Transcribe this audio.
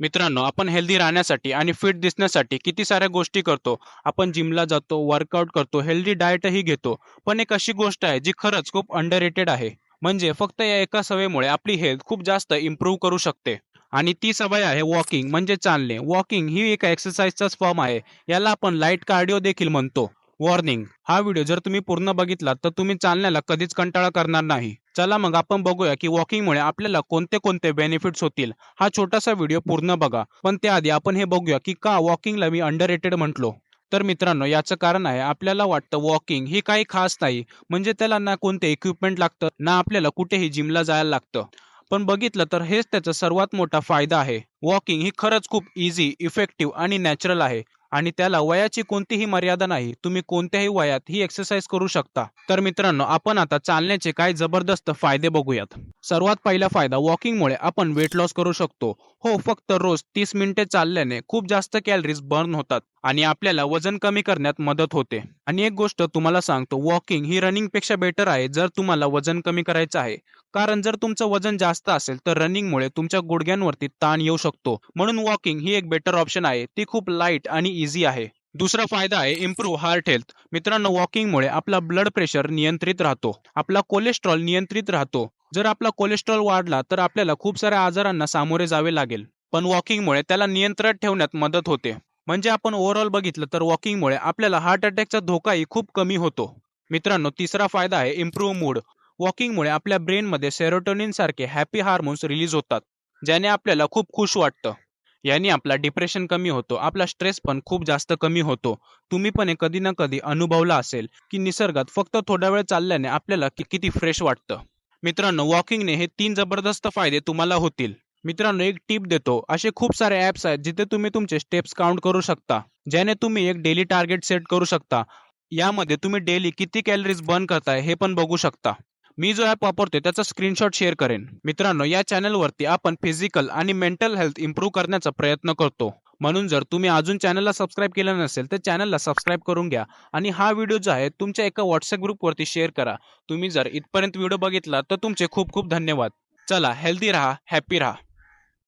मित्रांनो आपण हेल्दी राहण्यासाठी आणि फिट दिसण्यासाठी किती साऱ्या गोष्टी करतो. आपण जिमला जातो वर्कआउट करतो हेल्दी डाएटही घेतो. पण एक अशी गोष्ट आहे जी खरंच खूप अंडर आहे. म्हणजे फक्त या एका सवयीमुळे आपली हेल्थ खूप जास्त इम्प्रूव्ह करू शकते. आणि ती सवय आहे वॉकिंग म्हणजे चालणे. वॉकिंग ही एक एक्सरसाइजचाच फॉर्म आहे. याला आपण लाइट कार्डिओ देखील म्हणतो. वॉर्निंग हा व्हिडिओ जर तुम्ही पूर्ण बघितला तर तुम्ही चालण्याला कधीच कंटाळा करणार नाही. चला मग आपण बघूया की वॉकिंगमुळे आपल्याला कोणते कोणते बेनिफिट्स होतील. हा छोटासा व्हिडिओ पूर्ण बघा. पण त्याआधी आपण हे बघूया की का वॉकिंगला मी अंडर रेटेड म्हटलो. तर मित्रांनो याचं कारण आहे आपल्याला वाटतं वॉकिंग ही काही खास नाही. म्हणजे त्याला ना कोणते इक्विपमेंट लागतं ना आपल्याला कुठेही जिमला जायला लागतं. पण बघितलं तर हेच त्याचा सर्वात मोठा फायदा आहे. वॉकिंग ही खरंच खूप इझी इफेक्टिव्ह आणि नॅचरल आहे. आणि त्याला वयाची कोणतीही मर्यादा नाही. तुम्ही कोणत्याही वयात ही एक्सरसाइज करू शकता. तर मित्रांनो आपण आता चालण्याचे काही जबरदस्त फायदे बघूयात. सर्वात पहिला फायदा वॉकिंगमुळे आपण वेट लॉस करू शकतो. हो फक्त रोज तीस मिनिटे चालल्याने खूप जास्त कॅलरीज बर्न होतात आणि आपल्याला वजन कमी करण्यात मदत होते. आणि एक गोष्ट तुम्हाला सांगतो वॉकिंग ही रनिंगपेक्षा बेटर आहे जर तुम्हाला वजन कमी करायचं आहे. कारण जर तुमचं वजन जास्त असेल तर रनिंगमुळे तुमच्या गुडघ्यांवरती ताण येऊ शकतो. म्हणून वॉकिंग ही एक बेटर ऑप्शन आहे. ती खूप लाइट आणि इझी आहे. दुसरा फायदा आहे इम्प्रूव्ह हार्ट हेल्थ मित्रांनो वॉकिंगमुळे आपला ब्लड प्रेशर नियंत्रित राहतो. आपला कोलेस्ट्रॉल नियंत्रित राहतो. जर आपला कोलेस्ट्रॉल वाढला तर आपल्याला खूप साऱ्या आजारांना सामोरे जावे लागेल. पण वॉकिंगमुळे त्याला नियंत्रणात ठेवण्यात मदत होते. म्हणजे आपण ओव्हरऑल बघितलं तर वॉकिंगमुळे आपल्याला हार्ट अटॅकचा धोकाही खूप कमी होतो. मित्रांनो तिसरा फायदा आहे इम्प्रूव्ह मूड वॉकिंगमुळे आपल्या ब्रेनमध्ये सेरोटोनिन सारखे हॅपी हार्मोन्स रिलीज होतात ज्याने आपल्याला खूप खुश वाटतं. याने आपला डिप्रेशन कमी होतो आपला स्ट्रेस पण खूप जास्त कमी होतो. तुम्ही पण हे कधी ना कधी अनुभवला असेल की निसर्गात फक्त थोडा वेळ चालल्याने आपल्याला किती फ्रेश वाटतं. मित्रांनो वॉकिंगने हे तीन जबरदस्त फायदे तुम्हाला होतील. मित्रांनो एक टिप देतो. असे खूप सारे ऍप्स आहेत जिथे तुम्ही तुमचे स्टेप्स काउंट करू शकता ज्याने तुम्ही एक डेली टार्गेट सेट करू शकता. यामध्ये तुम्ही डेली किती कॅलरीज बर्न करताय हे पण बघू शकता. मी जो ॲप वापरतोय त्याचा स्क्रीनशॉट शेअर करेन. मित्रांनो या चॅनलवरती आपण फिजिकल आणि मेंटल हेल्थ इम्प्रूव्ह करण्याचा प्रयत्न करतो. म्हणून जर तुम्ही अजून चॅनलला सबस्क्राईब केलं नसेल तर चॅनलला सबस्क्राईब करून घ्या आणि हा व्हिडिओ जो आहे तुमच्या एका व्हॉट्सअप ग्रुपवरती शेअर करा. तुम्ही जर इथपर्यंत व्हिडिओ बघितला तर तुमचे खूप खूप धन्यवाद. चला हेल्दी राहा हॅपी राहा.